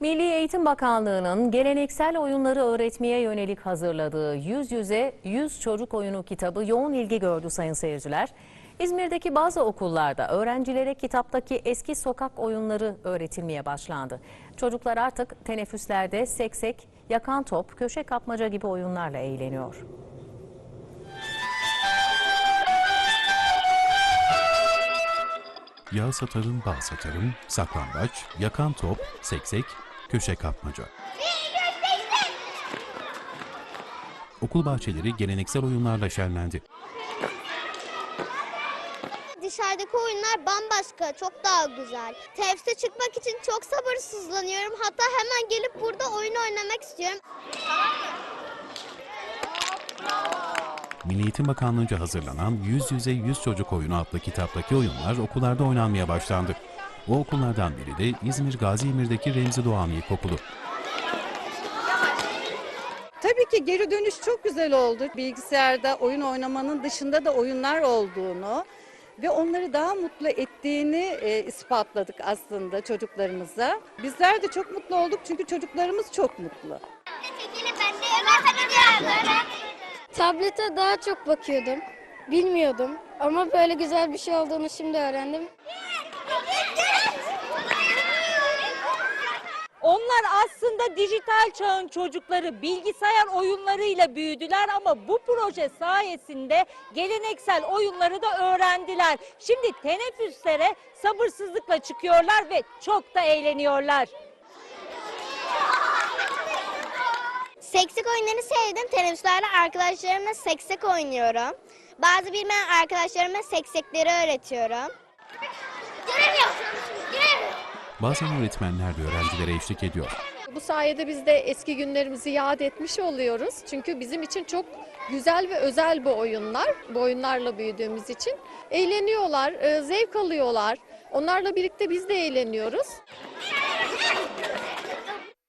Milli Eğitim Bakanlığı'nın geleneksel oyunları öğretmeye yönelik hazırladığı Yüz Yüze Yüz Çocuk Oyunu kitabı yoğun ilgi gördü sayın seyirciler. İzmir'deki bazı okullarda öğrencilere kitaptaki eski sokak oyunları öğretilmeye başlandı. Çocuklar artık teneffüslerde seksek, yakan top, köşe kapmaca gibi oyunlarla eğleniyor. Yağ satarım, bal satarım, saklambaç, yakan top, seksek, köşe kapmaca. Okul bahçeleri geleneksel oyunlarla şenlendi. Dışarıdaki oyunlar bambaşka, çok daha güzel. Teneffüse çıkmak için çok sabırsızlanıyorum. Hatta hemen gelip burada oyun oynamak istiyorum. Milli Eğitim Bakanlığı'nca hazırlanan Yüz Yüze Yüz Çocuk Oyunu adlı kitaptaki oyunlar okullarda oynanmaya başlandı. O okullardan biri de İzmir Gazi Emir'deki Remzi Doğan İlkokulu. Tabii ki geri dönüş çok güzel oldu. Bilgisayarda oyun oynamanın dışında da oyunlar olduğunu ve onları daha mutlu ettiğini e, ispatladık aslında çocuklarımıza. Bizler de çok mutlu olduk çünkü çocuklarımız çok mutlu. Tablete daha çok bakıyordum. Bilmiyordum ama böyle güzel bir şey olduğunu şimdi öğrendim. Onlar aslında dijital çağın çocukları bilgisayar oyunlarıyla büyüdüler ama bu proje sayesinde geleneksel oyunları da öğrendiler. Şimdi teneffüslere sabırsızlıkla çıkıyorlar ve çok da eğleniyorlar. Seksek oyunlarını sevdim. Teneffüslerde arkadaşlarımla seksek oynuyorum. Bazı bilmeyen arkadaşlarıma seksekleri öğretiyorum. Bazen öğretmenler de öğrencilere eşlik ediyor. Bu sayede biz de eski günlerimizi yad etmiş oluyoruz. Çünkü bizim için çok güzel ve özel bu oyunlar. Bu oyunlarla büyüdüğümüz için. Eğleniyorlar, e, zevk alıyorlar. Onlarla birlikte biz de eğleniyoruz.